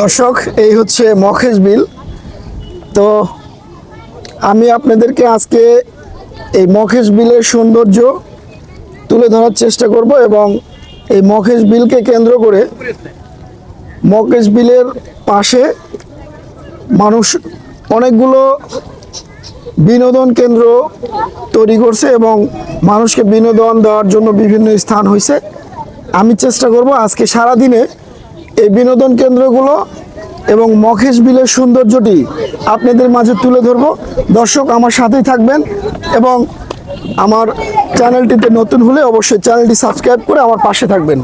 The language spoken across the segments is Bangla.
দর্শক, এই হচ্ছে মখেশ বিল। তো আমি আপনাদেরকে আজকে এই মখেশ বিলের সৌন্দর্য তুলে ধরার চেষ্টা করব এবং এই মখেশ বিলকে কেন্দ্র করে মখেশ বিলের পাশে মানুষ অনেকগুলো বিনোদন কেন্দ্র তৈরি করছে এবং মানুষকে বিনোদন দেওয়ার জন্য বিভিন্ন স্থান হয়েছে আমি চেষ্টা করব আজকে সারা দিনে এই বিনোদন কেন্দ্রগুলো এবং মখেশ বিলের সৌন্দর্যটি আপনাদের মাঝে তুলে ধরব। দর্শক আমার সাথেই থাকবেন এবং আমার চ্যানেলটিতে নতুন হলে অবশ্যই চ্যানেলটি সাবস্ক্রাইব করে আমার পাশে থাকবেন।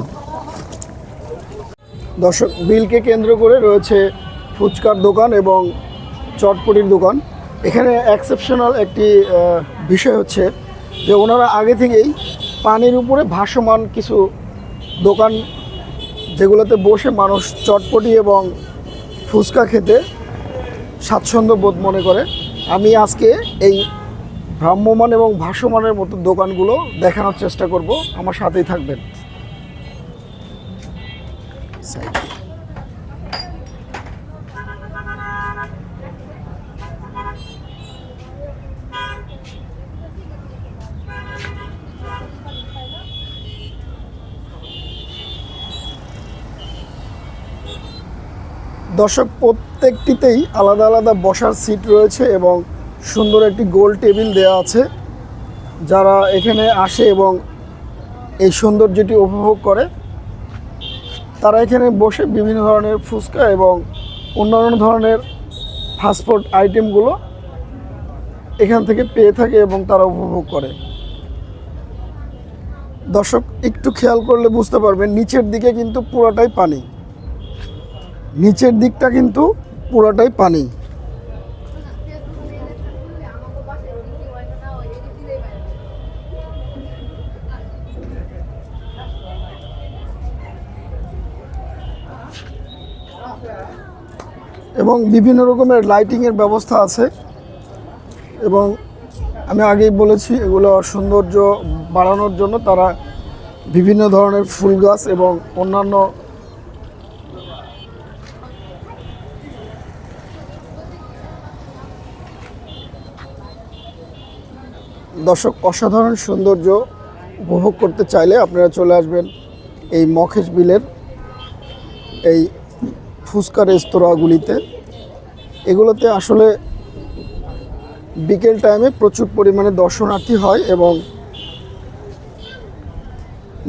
দর্শক, বিলকে কেন্দ্র করে রয়েছে ফুচকার দোকান এবং চটপটির দোকান। এখানে এক্সেপশনাল একটি বিষয় হচ্ছে যে ওনারা আগে থেকেই পানির উপরে ভাসমান কিছু দোকান যেগুলোতে বসে মানুষ চটপটি এবং ফুচকা খেতে স্বাচ্ছন্দ্য বোধ মনে করে। আমি আজকে এই ভ্রাম্যমান এবং ভাসমানের মতো দোকানগুলো দেখানোর চেষ্টা করব। আমার সাথেই থাকবেন। দর্শক, প্রত্যেকটিতেই আলাদা আলাদা বসার সিট রয়েছে এবং সুন্দর একটি গোল টেবিল দেওয়া আছে। যারা এখানে আসে এবং এই সৌন্দর্যটি উপভোগ করে, তারা এখানে বসে বিভিন্ন ধরনের ফুচকা এবং অন্যান্য ধরনের ফাস্টফুড আইটেমগুলো এখান থেকে পেয়ে থাকে এবং তারা উপভোগ করে। দর্শক, একটু খেয়াল করলে বুঝতে পারবেন, নিচের দিকে কিন্তু পুরোটাই পানি। নিচের দিকটা কিন্তু পুরোটাই পানি। এবং বিভিন্ন রকমের লাইটিংয়ের ব্যবস্থা আছে। এবং আমি আগেই বলেছি, এগুলো সৌন্দর্য বাড়ানোর জন্য তারা বিভিন্ন ধরনের ফুল গাছ এবং অন্যান্য দর্শক, অসাধারণ সৌন্দর্য উপভোগ করতে চাইলে আপনারা চলে আসবেন এই মখেশ বিলের এই ফুচকা রেস্তোরাঁগুলিতে। এগুলোতে আসলে বিকেল টাইমে প্রচুর পরিমাণে দর্শনার্থী হয় এবং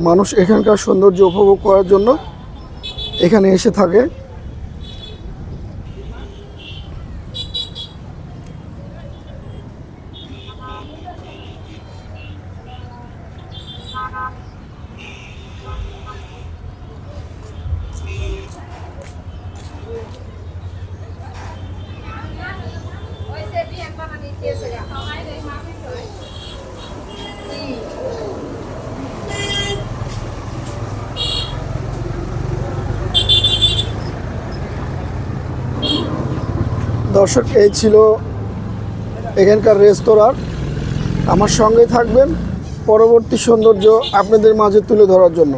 মানুষ এখানকার সৌন্দর্য উপভোগ করার জন্য এখানে এসে থাকে। দর্শক, এই ছিল এখানকার রেস্তোরাঁর। আমার সঙ্গে থাকবেন পরবর্তী সৌন্দর্য আপনাদের মাঝে তুলে ধরার জন্য।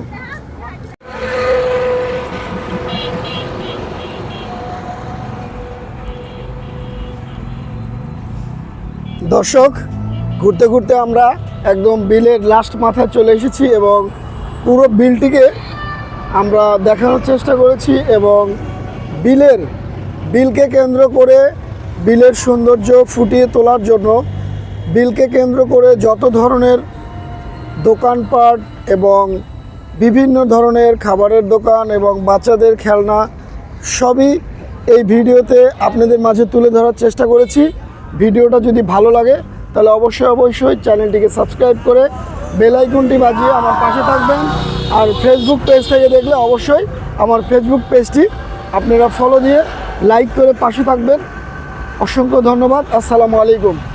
দর্শক, ঘুরতে ঘুরতে আমরা একদম বিলের লাস্ট মাথায় চলে এসেছি এবং পুরো বিলটিকে আমরা দেখানোর চেষ্টা করেছি এবং বিলের বিলকে কেন্দ্র করে বিলের সৌন্দর্য ফুটিয়ে তোলার জন্য বিলকে কেন্দ্র করে যত ধরনের দোকানপাট এবং বিভিন্ন ধরনের খাবারের দোকান এবং বাচ্চাদের খেলনা সবই এই ভিডিওতে আপনাদের মাঝে তুলে ধরার চেষ্টা করেছি। ভিডিওটা যদি ভালো লাগে, তাহলে অবশ্যই অবশ্যই চ্যানেলটিকে সাবস্ক্রাইব করে বেল আইকনটি বাজিয়ে আমার পাশে থাকবেন। আর ফেসবুক পেজ থেকে দেখলে অবশ্যই আমার ফেসবুক পেজটি আপনারা ফলো দিয়ে লাইক করে পাশে থাকবেন। অসংখ্য ধন্যবাদ। আসসালামু আলাইকুম।